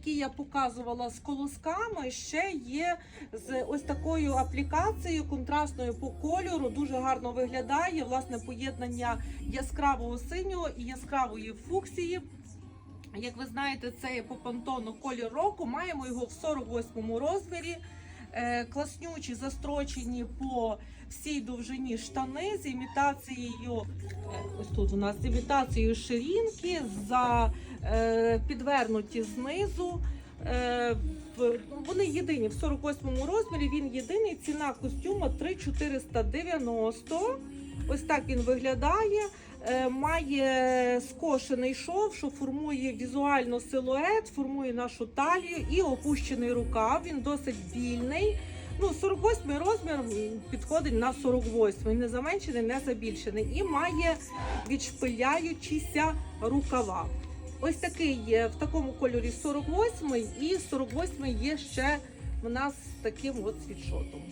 які я показувала з колосками, ще є з ось такою аплікацією контрастною по кольору. Дуже гарно виглядає. Власне, поєднання яскравого синього і яскравої фуксії. Як ви знаєте, це є по пантону колір року. Маємо його в 48 розмірі. Е, класнючі застрочені по всій довжині штани з імітацією. е, Ось тут у нас з імітацією ширинки, за підвернуті знизу. Е, вони єдині в 48 розмірі. Він єдиний. Ціна костюма 3,490. Ось так він виглядає. Е, Має скошений шов, що формує візуально силует, формує нашу талію і опущений рукав. Він досить вільний. Ну, 48 розмір підходить на 48, не заменшений, не забільшений. І має відшпиляючіся рукава. Ось такий є в такому кольорі 48 і 48 є ще в нас таким от світшотом.